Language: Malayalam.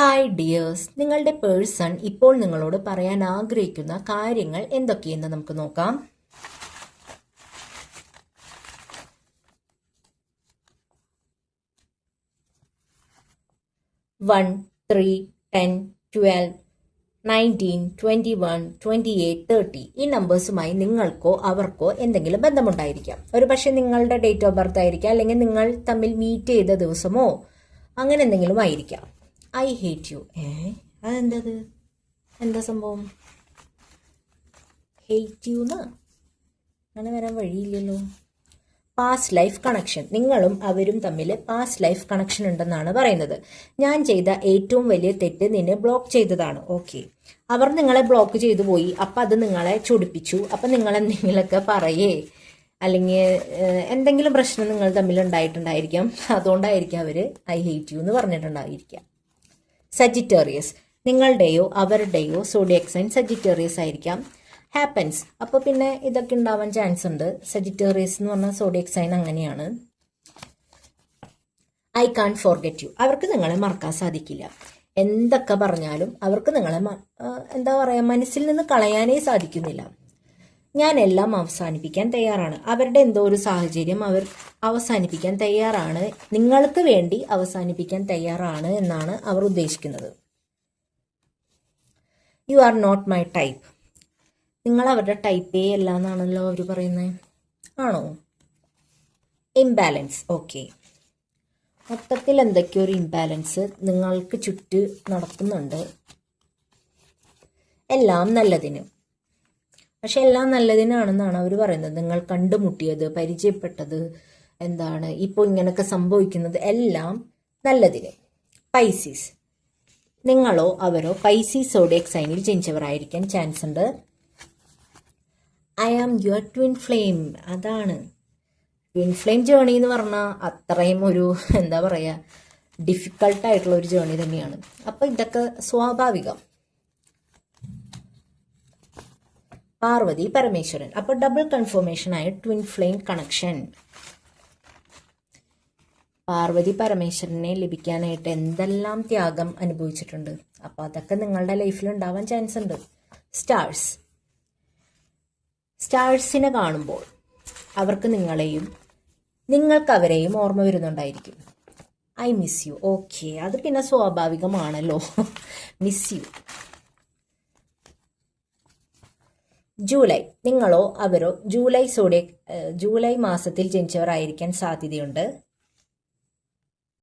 ഹായ് ഡിയേഴ്സ് നിങ്ങളുടെ പേഴ്സൺ ഇപ്പോൾ നിങ്ങളോട് പറയാൻ ആഗ്രഹിക്കുന്ന കാര്യങ്ങൾ എന്തൊക്കെയെന്ന് നമുക്ക് നോക്കാം. One three ten twelve nineteen twenty one twenty eight thirty ഈ നമ്പേഴ്സുമായി നിങ്ങൾക്കോ അവർക്കോ എന്തെങ്കിലും ബന്ധമുണ്ടായിരിക്കാം. ഒരു പക്ഷേ നിങ്ങളുടെ ഡേറ്റ് ഓഫ് ബർത്ത് ആയിരിക്കാം അല്ലെങ്കിൽ നിങ്ങൾ തമ്മിൽ മീറ്റ് ചെയ്ത ദിവസമോ അങ്ങനെ എന്തെങ്കിലും ആയിരിക്കാം. ഐ ഹേറ്റ് യു ഏ? അതെന്തത്? എന്താ സംഭവം? ഹേറ്റ് യു എന്ന് അങ്ങനെ വരാൻ വഴിയില്ലല്ലോ. പാസ്റ്റ് ലൈഫ് കണക്ഷൻ നിങ്ങളും അവരും തമ്മിൽ പാസ്റ്റ് ലൈഫ് കണക്ഷൻ ഉണ്ടെന്നാണ് പറയുന്നത്. ഞാൻ ചെയ്ത ഏറ്റവും വലിയ തെറ്റ് നിന്നെ ബ്ലോക്ക് ചെയ്തതാണ്. ഓക്കെ അവർ നിങ്ങളെ ബ്ലോക്ക് ചെയ്തു പോയി. അപ്പം അത് നിങ്ങളെ ചൊടിപ്പിച്ചു. അപ്പം നിങ്ങൾ എന്തെങ്കിലുമൊക്കെ പറയേ. അല്ലെങ്കിൽ എന്തെങ്കിലും പ്രശ്നം നിങ്ങൾ തമ്മിൽ ഉണ്ടായിട്ടുണ്ടായിരിക്കാം. അതുകൊണ്ടായിരിക്കാം അവർ ഐ ഹേറ്റ് യു എന്ന് പറഞ്ഞിട്ടുണ്ടായിരിക്കാം. സജിറ്റേറിയസ് നിങ്ങളുടെയോ അവരുടെയോ സോഡിയക് സൈൻ സജിറ്റേറിയസ് ആയിരിക്കാം. ഹാപ്പൻസ് അപ്പോൾ പിന്നെ ഇതൊക്കെ ഉണ്ടാവാൻ ചാൻസ് ഉണ്ട്. സജിറ്റേറിയസ് എന്ന് പറഞ്ഞാൽ സോഡിയക് സൈൻ അങ്ങനെയാണ്. ഐ കാൺ ഫോർഗെറ്റ് യു അവർക്ക് നിങ്ങളെ മറക്കാൻ സാധിക്കില്ല. എന്തൊക്കെ പറഞ്ഞാലും അവർക്ക് നിങ്ങളെ എന്താ പറയുക മനസ്സിൽ നിന്ന് കളയാനേ സാധിക്കുന്നില്ല. ഞാൻ എല്ലാം അവസാനിപ്പിക്കാൻ തയ്യാറാണ്. അവരുടെ എന്തോ ഒരു സാഹചര്യം അവർ അവസാനിപ്പിക്കാൻ തയ്യാറാണ്. നിങ്ങൾക്ക് വേണ്ടി അവസാനിപ്പിക്കാൻ തയ്യാറാണ് എന്നാണ് അവർ ഉദ്ദേശിക്കുന്നത്. You are not my type നിങ്ങൾ അവരുടെ ടൈപ്പേ അല്ല എന്നാണല്ലോ അവർ പറയുന്നത്. ആണോ? ഇംബാലൻസ് ഓക്കെ മൊത്തത്തിൽ എന്തൊക്കെയോ ഒരു ഇംബാലൻസ് നിങ്ങൾക്ക് ചുറ്റ് നടക്കുന്നുണ്ട്. എല്ലാം നല്ലതിന്. പക്ഷെ എല്ലാം നല്ലതിനാണെന്നാണ് അവർ പറയുന്നത്. നിങ്ങൾ കണ്ടുമുട്ടിയത് പരിചയപ്പെട്ടത് എന്താണ് ഇപ്പോൾ ഇങ്ങനെയൊക്കെ സംഭവിക്കുന്നത് എല്ലാം നല്ലതിന്. പൈസീസ്. നിങ്ങളോ അവരോ പൈസീസ് സോഡിയക് സൈനിൽ ജനിച്ചവരായിരിക്കാൻ ചാൻസ് ഉണ്ട്. I am your twin flame അതാണ്. ട്വിൻ ഫ്ലെയിം ജേണി എന്ന് പറഞ്ഞാൽ അത്രയും ഒരു എന്താ പറയുക ഡിഫിക്കൾട്ടായിട്ടുള്ള ഒരു ജേണി തന്നെയാണ്. അപ്പോൾ ഇതൊക്കെ സ്വാഭാവികം. പാർവതി പരമേശ്വരൻ. അപ്പോൾ ഡബിൾ കൺഫർമേഷൻ ആയ ട്വിൻ ഫ്ലെയിം കണക്ഷൻ പാർവതി പരമേശ്വരനെ ലഭിക്കാനായിട്ട് എന്തെല്ലാം ത്യാഗം അനുഭവിച്ചിട്ടുണ്ട്? അപ്പോൾ അതൊക്കെ നിങ്ങളുടെ ലൈഫിൽ ഉണ്ടാവാൻ ചാൻസ് ഉണ്ട്. സ്റ്റാർസ് സ്റ്റാർസിനെ കാണുമ്പോൾ അവർക്ക് നിങ്ങളെയും നിങ്ങൾക്ക് അവരെയും ഓർമ്മ വരുന്നുണ്ടായിരിക്കും. ഐ മിസ് യു ഓക്കെ അത് പിന്നെ സ്വാഭാവികമാണല്ലോ. മിസ് യു ജൂലൈ നിങ്ങളോ അവരോ ജൂലൈ സോഡിയക് ജൂലൈ മാസത്തിൽ ജനിച്ചവരായിരിക്കാൻ സാധ്യതയുണ്ട്.